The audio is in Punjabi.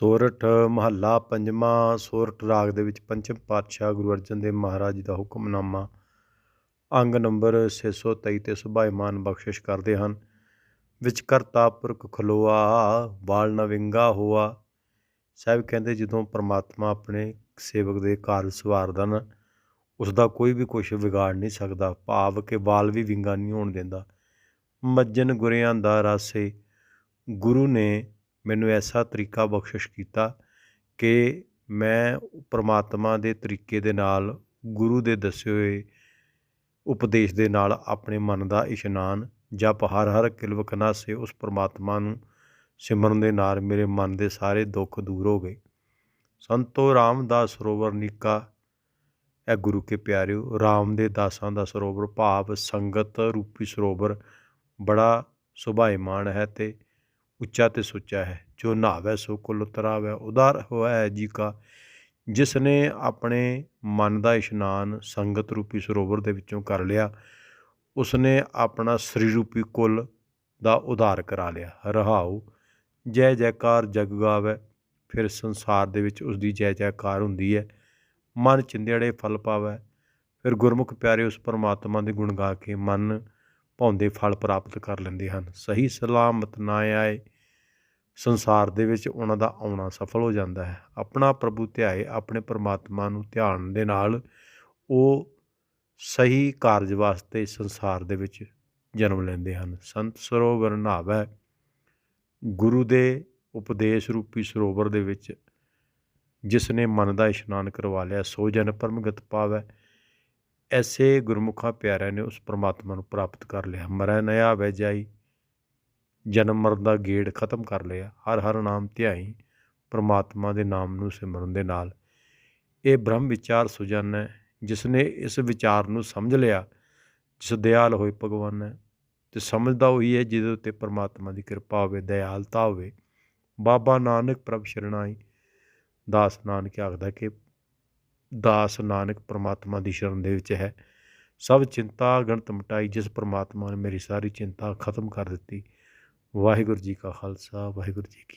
ਸੋਰਠ ਮਹੱਲਾ ਪੰਜਵਾਂ, ਸੋਰਠ ਰਾਗ ਦੇ ਵਿੱਚ ਪੰਚਮ ਪਾਤਸ਼ਾਹ ਗੁਰੂ ਅਰਜਨ ਦੇਵ ਮਹਾਰਾਜ ਜੀ ਦਾ ਹੁਕਮਨਾਮਾ ਅੰਗ ਨੰਬਰ 623 ਤੇ ਸੁਭਾਈਮਾਨ ਬਖਸ਼ਿਸ਼ ਕਰਦੇ ਹਨ। ਵਿਚ ਕਰਤਾ ਪੁਰਖ ਖਲੋਆ, ਵਾਲ ਨਾ ਵਿੰਗਾ ਹੋਆ। ਸਾਹਿਬ ਕਹਿੰਦੇ, ਜਦੋਂ ਪ੍ਰਮਾਤਮਾ ਆਪਣੇ ਸੇਵਕ ਦੇ ਕਾਰਜ ਸਵਾਰਦਾ ਨਾ ਉਸ ਦਾ ਕੋਈ ਵੀ ਕੁਝ ਵਿਗਾੜ ਨਹੀਂ ਸਕਦਾ, ਭਾਵ ਕਿ ਵਾਲ ਵੀ ਵਿੰਗਾ ਨਹੀਂ ਹੋਣ ਦਿੰਦਾ। ਮੱਜਨ ਗੁਰਿਆਂ ਦਾ ਰਾਸੇ, ਗੁਰੂ ਨੇ ਮੈਨੂੰ ਐਸਾ ਤਰੀਕਾ ਬਖਸ਼ਿਸ਼ ਕੀਤਾ ਕਿ ਮੈਂ ਪਰਮਾਤਮਾ ਦੇ ਤਰੀਕੇ ਦੇ ਨਾਲ, ਗੁਰੂ ਦੇ ਦੱਸੇ ਹੋਏ ਉਪਦੇਸ਼ ਦੇ ਨਾਲ ਆਪਣੇ ਮਨ ਦਾ ਇਸ਼ਨਾਨ ਜਪ ਹਰ ਹਰ ਕਿਲਵਕ ਨਾਸੇ ਉਸ ਪਰਮਾਤਮਾ ਨੂੰ ਸਿਮਰਨ ਦੇ ਨਾਲ ਮੇਰੇ ਮਨ ਦੇ ਸਾਰੇ ਦੁੱਖ ਦੂਰ ਹੋ ਗਏ। ਸੰਤੋ ਰਾਮਦਾਸ ਸਰੋਵਰ ਨਿੱਕਾ ਇਹ ਗੁਰੂ ਕੇ ਪਿਆਰਿਓ ਰਾਮ ਦੇ ਦਾਸਾਂ ਦਾ ਸਰੋਵਰ ਭਾਵ ਸੰਗਤ ਰੂਪੀ ਸਰੋਵਰ ਬੜਾ ਸੁਭਾਈਮਾਨ ਹੈ ਤੇ ਉੱਚਾ ਤੇ ਸੁੱਚਾ ਹੈ, ਜੋ ਨਹਾਵੈ ਸੋ ਕੁਲ ਉਤਰਾਵੈ ਉਦਾਰ ਹੋਇਆ ਹੈ ਜੀ ਕਾ ਜਿਸ ਨੇ ਆਪਣੇ ਮਨ ਦਾ ਇਸ਼ਨਾਨ ਸੰਗਤ ਰੂਪੀ ਸਰੋਵਰ ਦੇ ਵਿੱਚੋਂ ਕਰ ਲਿਆ ਉਸ ਨੇ ਆਪਣਾ ਸ੍ਰੀ ਰੂਪੀ ਕੁਲ ਦਾ ਉਧਾਰ ਕਰਾ ਲਿਆ। ਰਹਾਉ, ਜੈ ਜੈਕਾਰ ਜਗ ਗਾਵੇ, ਫਿਰ ਸੰਸਾਰ ਦੇ ਵਿੱਚ ਉਸ ਦੀ ਜੈ ਜੈਕਾਰ ਹੁੰਦੀ ਹੈ। ਮਨ ਚਿੰਦੜੇ ਫਲ ਪਾਵੇ, ਫਿਰ ਗੁਰਮੁਖ ਪਿਆਰੇ ਉਸ ਪਰਮਾਤਮਾ ਦੇ ਗੁਣ ਗਾ ਕੇ ਮਨ ਭਾਉਂਦੇ ਫਲ ਪ੍ਰਾਪਤ ਕਰ ਲੈਂਦੇ ਹਨ। ਸਹੀ ਸਲਾਮਤ ਨਾ ਆਏ ਸੰਸਾਰ ਦੇ ਵਿੱਚ ਉਹਨਾਂ ਦਾ ਆਉਣਾ ਸਫਲ ਹੋ ਜਾਂਦਾ ਹੈ। ਆਪਣਾ ਪ੍ਰਭੂ ਧਿਆਏ ਆਪਣੇ ਪਰਮਾਤਮਾ ਨੂੰ ਧਿਆਨ ਦੇ ਨਾਲ ਉਹ ਸਹੀ ਕਾਰਜ ਵਾਸਤੇ ਸੰਸਾਰ ਦੇ ਵਿੱਚ ਜਨਮ ਲੈਂਦੇ ਹਨ। ਸੰਤ ਸਰੋਵਰ ਨਹਾਵੈ। ਗੁਰੂ ਦੇ ਉਪਦੇਸ਼ ਰੂਪੀ ਸਰੋਵਰ ਦੇ ਵਿੱਚ ਜਿਸ ਨੇ ਮਨ ਦਾ ਇਸ਼ਨਾਨ ਕਰਵਾ ਲਿਆ, ਸੋ ਜਨ ਪਰਮਗਤ ਪਾਵੈ। ਐਸੇ ਗੁਰਮੁਖਾਂ ਪਿਆਰਿਆਂ ਨੇ ਉਸ ਪ੍ਰਮਾਤਮਾ ਨੂੰ ਪ੍ਰਾਪਤ ਕਰ ਲਿਆ। ਮਰੈ ਨਿਆ ਵੈ ਜਾਈ, ਜਨਮ ਮਰਨ ਦਾ ਗੇੜ ਖਤਮ ਕਰ ਲਿਆ। ਹਰ ਹਰ ਨਾਮ ਧਿਆਈ, ਪ੍ਰਮਾਤਮਾ ਦੇ ਨਾਮ ਨੂੰ ਸਿਮਰਨ ਦੇ ਨਾਲ। ਇਹ ਬ੍ਰਹਮ ਵਿਚਾਰ ਸੁਜਨ ਹੈ ਜਿਸ ਨੇ ਇਸ ਵਿਚਾਰ ਨੂੰ ਸਮਝ ਲਿਆ, ਜਿਸ ਦਿਆਲ ਹੋਏ ਭਗਵਾਨ ਹੈ। ਤੇ ਸਮਝਦਾ ਉਹੀ ਹੈ, ਜਿਹਦੇ ਉੱਤੇ ਪ੍ਰਮਾਤਮਾ ਦੀ ਕਿਰਪਾ ਹੋਵੇ ਦਇਆਲਤਾ ਹੋਵੇ। ਬਾਬਾ ਨਾਨਕ ਪ੍ਰਭ ਸ਼ਰਣਾਈ। ਦਾਸ ਨਾਨਕ ਆਖਦਾ ਕਿ ਦਾਸ ਨਾਨਕ ਪ੍ਰਮਾਤਮਾ ਦੀ ਸ਼ਰਨ ਦੇ ਵਿੱਚ ਹੈ। ਸਭ ਚਿੰਤਾ, ਗਣਤ ਮਟਾਈ ਜਿਸ ਪ੍ਰਮਾਤਮਾ ਨੇ ਮੇਰੀ ਸਾਰੀ ਚਿੰਤਾ ਖਤਮ ਕਰ ਦਿੱਤੀ। ਵਾਹਿਗੁਰੂ ਜੀ ਕਾ ਖਾਲਸਾ, ਵਾਹਿਗੁਰੂ ਜੀ ਕੀ